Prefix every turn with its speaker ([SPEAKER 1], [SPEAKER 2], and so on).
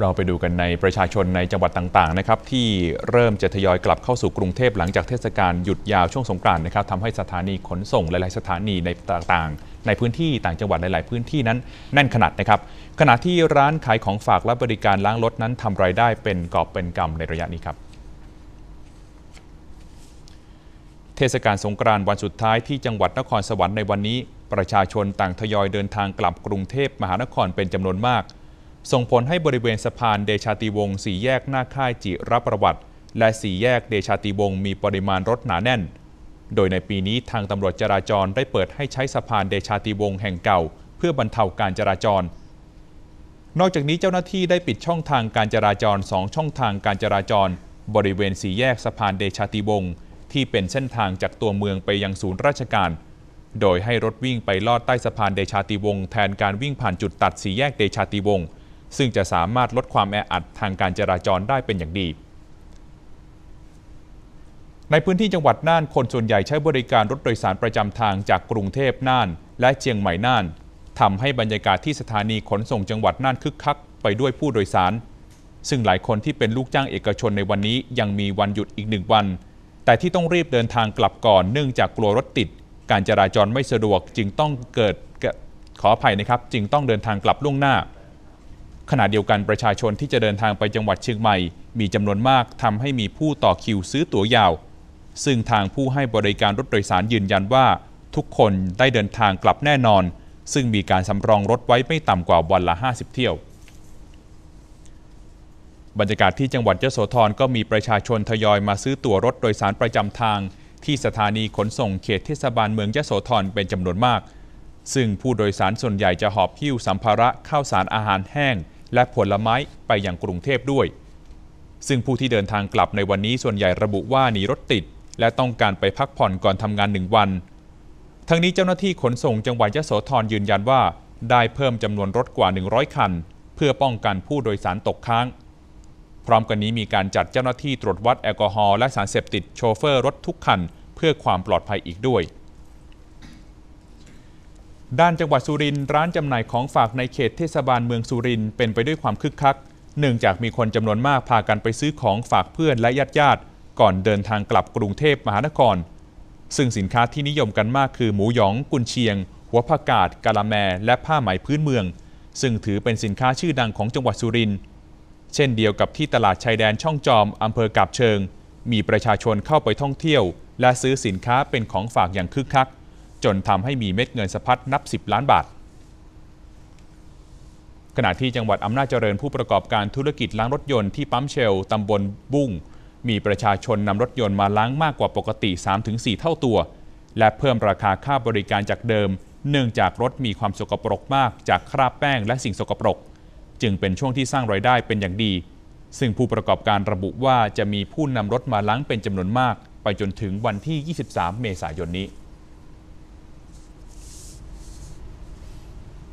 [SPEAKER 1] เราไปดูกันในประชาชนในจังหวัดต่างๆนะครับที่เริ่มจะทยอยกลับเข้าสู่กรุงเทพหลังจากเทศกาลหยุดยาวช่วงสงกรานต์นะครับทำให้สถานีขนส่งหลาย ๆ สถานีในต่างๆ ในพื้นที่ต่างจังหวัดหลาย ๆ พื้นที่นั้นแน่นขนาดนะครับขณะที่ร้านขายของฝากและบริการล้างรถนั้นทำรายได้เป็นกอบเป็นกำในระยะนี้ครับเทศกาลสงกรานต์วันสุดท้ายที่จังหวัดนครสวรรค์ในวันนี้ ประชาชนต่างทยอยเดินทางกลับกรุงเทพมหานครเป็นจำนวนมาก ส่งผลให้บริเวณสะพานเดชาติวงศ์สี่แยกหน้าค่ายจิรประวัติ และสี่แยกเดชาติวงศ์มีปริมาณรถหนาแน่น โดยในปีนี้ทางตำรวจจราจรได้เปิดให้ใช้สะพานเดชาติวงศ์แห่งเก่า เพื่อบรรเทาการจราจร นอกจากนี้เจ้าหน้าที่ได้ปิดช่องทางการจราจรสองช่องทางการจราจร บริเวณสี่แยกสะพานเดชาติวงศ์ที่เป็นเส้นทางจากตัวเมืองไปยังศูนย์ราชการ โดยให้รถวิ่งไปลอดใต้สะพานเดชาติวงศ์แทนการวิ่งผ่านจุดตัดสี่แยกเดชาติวงศ์ ซึ่งจะสามารถลดความแออัดทางการจราจรได้เป็นอย่างดี ในพื้นที่จังหวัดน่านคนส่วนใหญ่ใช้บริการรถโดยสารประจำทางจากกรุงเทพน่าน และเชียงใหม่น่านทำให้บรรยากาศที่สถานีขนส่งจังหวัดน่านคึกคักไปด้วยผู้โดยสาร ซึ่งหลายคนที่เป็นลูกจ้างเอกชนในวันนี้ยังมีวันหยุดอีกหนึ่งวัน แต่ที่ต้องรีบเดินทางกลับก่อนเนื่องจากกลัวรถติด การจราจรไม่สะดวกจึงต้องเกิดขออภัยนะครับ จึงต้องเดินทางกลับล่วงหน้า ขณะเดียวกันประชาชนที่จะเดินทางไปจังหวัดเชียงใหม่ มีจำนวนมากทำให้มีผู้ต่อคิวซื้อตั๋วยาว ซึ่งทางผู้ให้บริการรถโดยสารยืนยันว่า ทุกคนได้เดินทางกลับแน่นอน ซึ่งมีการสำรองรถไว้ไม่ต่ำกว่าวันละ 50 เที่ยว บรรยากาศที่จังหวัดยโสธรก็มีประชาชนทยอยมาซื้อตั๋วรถโดยสารประจำทาง ที่สถานีขนส่งเขตเทศบาลเมืองยโสธรเป็นจำนวนมาก ซึ่งผู้โดยสารส่วนใหญ่จะหอบหิ้วสัมภาระข้าวสารอาหารแห้ง และผลไม้ไปยังกรุงเทพด้วย ซึ่งผู้ที่เดินทางกลับในวันนี้ส่วนใหญ่ระบุว่าหนีรถติด และต้องการไปพักผ่อนก่อนทำงานหนึ่งวัน ทั้งนี้เจ้าหน้าที่ขนส่งจังหวัดยะโสธรยืนยันว่า ได้เพิ่มจำนวนรถกว่า 100 คัน เพื่อป้องกันผู้โดยสารตกค้าง พร้อมกันนี้มีการจัดเจ้าหน้าที่ตรวจวัดแอลกอฮอล์และสารเสพติดโชเฟอร์รถทุกคัน เพื่อความปลอดภัยอีกด้วย ด้านจังหวัดสุรินทร์ร้านจำหน่ายของฝากในเขตเทศบาลเมืองสุรินทร์เป็นไปด้วยความคึกคัก เนื่องจากมีคนจำนวนมากพากันไปซื้อของฝากเพื่อนและญาติญาติก่อนเดินทางกลับกรุงเทพมหานคร ซึ่งสินค้าที่นิยมกันมากคือหมูหยอง กุนเชียง หัวผักกาดกะละแม และผ้าไหมพื้นเมือง ซึ่งถือเป็นสินค้าชื่อดังของจังหวัดสุรินทร์เช่นเดียวกับที่ตลาดชายแดนช่องจอมอำเภอกาบเชิง มีประชาชนเข้าไปท่องเที่ยว และซื้อสินค้าเป็นของฝากอย่างคึกคัก จนทำให้มีเม็ดเงินสะพัดนับ 10 ล้านบาท ขณะที่จังหวัดอำนาจเจริญผู้ประกอบการธุรกิจล้างรถยนต์ที่ปั๊มเชลตำบลบุ้งมีประชาชนนำรถยนต์มาล้างมากกว่าปกติ 3-4 เท่าตัว และเพิ่มราคาค่าบริการจากเดิม เนื่องจากรถมีความสกปรกมากจากคราบแป้งและสิ่งสกปรก จึงเป็นช่วงที่สร้างรายได้เป็นอย่างดี ซึ่งผู้ประกอบการระบุว่าจะมีผู้นำรถมาล้างเป็นจำนวนมาก ไปจนถึงวันที่ 23 เมษายนนี้